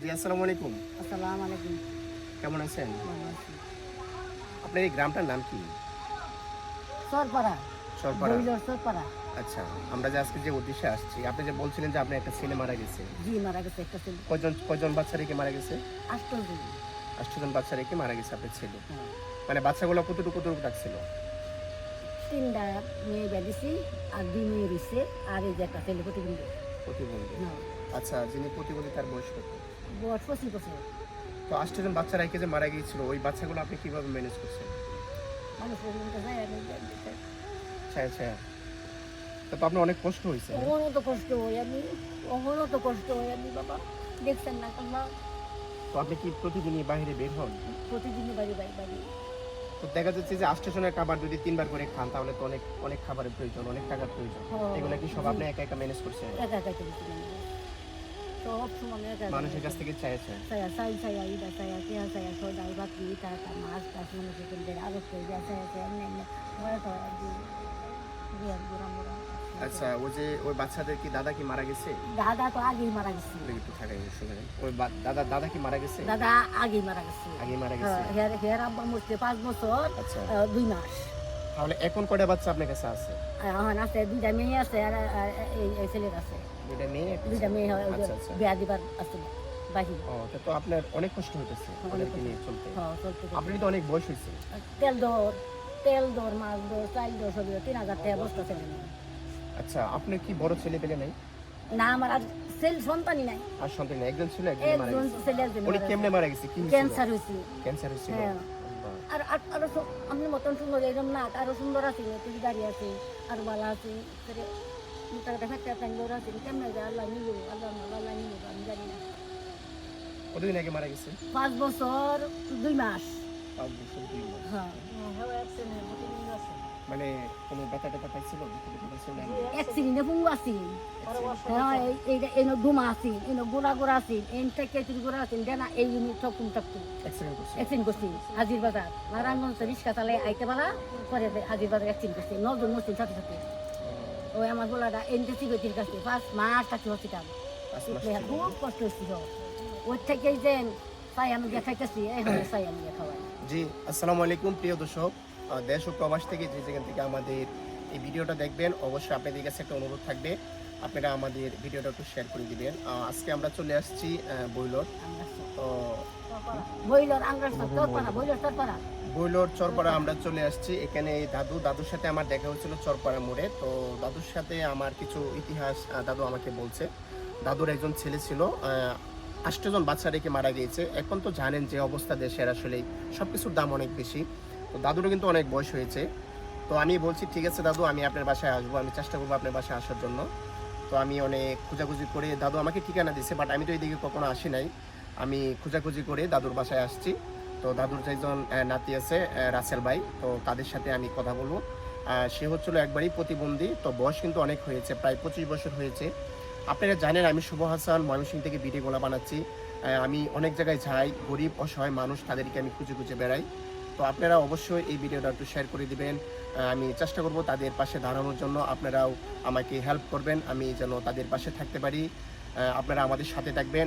জি আসসালামু আলাইকুম। আসসালামু আলাইকুম। কেমন আছেন? আপনার এই গ্রামটার নাম কি? সরপাড়া। সরপাড়া। বইলর সরপাড়া। আচ্ছা আমরা যে আজকে যে উদ্দেশ্যে আসছি আপনি যে বলছিলেন যে আপনার একটা ছেলে মারা গেছে। জি মারা গেছে একটা ছেলে। কয়জন কয়জন বাচ্চা রেখে মারা গেছে? আষ্টজন আষ্টজন বাচ্চা রেখে মারা গেছে আপনার ছেলে। হ্যাঁ। মানে বাচ্চাগুলো কতটুকু কতটুকু রাখছিল তিনটা মেয়ে বেঁধেছি আর দুই মেয়ে রয়েছে আর এই যে একটা ছেলে প্রতিবন্ধী। প্রতিবন্ধী। আচ্ছা যিনি প্রতিবন্ধী তার বয়স কত? বয়স পঁচিশ বছর। তো আষ্টজন বাচ্চা রেখে যে মারা গিয়েছিল ওই বাচ্চাগুলো আপনি কীভাবে ম্যানেজ করছেন? মানুষ আমি ছায়া ছায়া তা তো আপনার অনেক কষ্ট হয়েছে। হ্যাঁ? তো কষ্ট হয় আমি অহনও তো কষ্ট হয় আমি বাবা দেখছেন না আল্লাহ তো আপনি কি প্রতিদিনই বাইরে বের হন? প্রতিদিনই বাড়ি বাড়ি বাড়ি তো দেখা যাচ্ছে যে আষ্টজনের খাবার যদি তিনবার করে খান তাহলে তো অনেক অনেক খাবারের প্রয়োজন অনেক টাকার প্রয়োজন। হ্যাঁ। এগুলো কি সব আপনি একা একা ম্যানেজ করছেন? একা একা সব সময় মানুষের কাছ থেকে চাইছেন saya saya saya ida saya saya saya soda iba kita sama tas manusia kendel arus kerja saya saya nenek saya saya di dia kurang kurang আচ্ছা ওই যে ওই বাচ্চাদের কি দাদা কি মারা গেছে? দাদা তো আগেই মারা গেছে। একটু থাকাই শুনে ওই দাদা দাদা কি মারা গেছে? দাদা আগেই মারা গেছে। আগে মারা গেছে। হের হের আব্বা মরছে পাঁচ বছর আচ্ছা। দুই মাস। তাহলে এখন কয়টা বাচ্চা আপনার কাছে আছে? এখন আছে দুইটা মেয়ে আছে আর এই এই ছেলের আছে। দুইটা মেয়ে? দুইটা মেয়ে হয় আচ্ছা আচ্ছা। বিয়া দিবার আছে বাহি ও তা আপনার অনেক কষ্ট ওদেরকে নিয়ে চলতে। হ্যাঁ। আপনি তো অনেক বয়স হয়েছে তেল দর তেল দর মাছ দর চাল দর সব তিন হাজার টাকা বস্তা ছেলে নেই আচ্ছা আপনি কি বড় ছেলে পেলে নাই? না আমার আর সেল সন্তানই নাই। আর সন্তান নেই একজন ছিল একজন মারা গেছে। উনি কেমনে মারা গেছে কি। ক্যান্সার ক্যান্সার হয়েছিল? হ্যাঁ। আর আর- আপনি মতন সুন্দর এরকম না আরও সুন্দর আছে তুই গাড়ি আছে আর বালা আছে তার দেখা একটা টাঙ্গর আছে কেমন যায় আল্লাহ নিল আল্লাহ আল্লাহ নিল আমি জানি না। কতদিন আগে মারা গেছে? পাঁচ বছর দুই মাস। পাঁচ বছর দুই মাস। হ্যাঁ কোনো ব্যথা ট্যাথা পাইছিল অ্যাক্সিডেন্টে পুঙ্গু আছে হ্যাঁ এই- এইটা এনো ডুমা আছে এনো গোড়া গোড়া আছে এনটা কেতুর গোড়া আছে এই ইউনিট সব থাকতো অ্যাক্সিডেন্ট করছি। হাজির বাজার। নারায়ণগঞ্জ রিক্সা চালাই আইতে পারা পরে হাজির বাজার অ্যাক্সিডেন্ট করছি নজন মুসলিম সাথে সাথে। ওই আমার বলাটা এনতে সিকিউরিটির কাছে পাঁচ মাস থাকছে হসপিটাল। খুব কষ্ট হচ্ছিল ওর থেকেই যে আমি দেখাইতেছি এখন আমি দেখাবাই জি আসসালামু আলাইকুম প্রিয় দর্শক। দেশ ও প্রবাস থেকে যে যেখান থেকে আমাদের এই ভিডিওটা দেখবেন অবশ্যই আপনাদের কাছে একটা অনুরোধ থাকবে। আপনারা আমাদের ভিডিওটা একটু শেয়ার করে দিবেন। আজকে আমরা চলে আসছি আহ, বৈলর। তো বইলর আংরাস তোরপাড়া বইলর তোরপাড়া বৈলর চরপাড়া। আমরা চলে আসছি। এখানে এই দাদু দাদুর সাথে আমার দেখা হয়েছিল চরপাড়া মোড়ে। তো দাদুর সাথে আমার কিছু ইতিহাস দাদু আমাকে বলছে। দাদুর একজন ছেলে ছিল আহ, আষ্টজন বাচ্চা রেখে মারা গিয়েছে। এখন তো জানেন যে অবস্থা দেশের আসলে সব কিছুর দাম অনেক বেশি। তো দাদুরও কিন্তু অনেক বয়স হয়েছে। তো আমি বলছি, ঠিক আছে দাদু, আমি আপনার বাসায় আসব। আমি চেষ্টা করব আপনার বাসায় আসার জন্য। তো আমি অনেক খোঁজাখুঁজি করে, দাদু আমাকে ঠিকানা দিছে বাট আমি তো এইদিকে কখনো আসি নাই। আমি খোঁজাখুঁজি করে দাদুর বাসায় আসছি। তো দাদুর যে একজন নাতি আছে রাসেল ভাই, তো তাদের সাথে আমি কথা বলব। সে হচ্ছিল একবারই প্রতিবন্ধী, তো বয়স কিন্তু অনেক হয়েছে, প্রায় পঁচিশ বছর হয়েছে। আপনারা জানেন, আমি শুভ হাসান ময়মনসিং থেকে গোলা বানাচ্ছি। আমি অনেক জায়গায় যাই, গরিব, অসহায় মানুষ, তাদেরকে আমি খুঁজে খুঁজে বেড়াই। তো আপনারা অবশ্যই এই ভিডিওটা একটু শেয়ার করে দিবেন। আমি চেষ্টা করব তাদের পাশে দাঁড়ানোর জন্য। আপনারাও আমাকে হেল্প করবেন। আমি যেন তাদের পাশে থাকতে পারি। আপনারা আমাদের সাথে থাকবেন।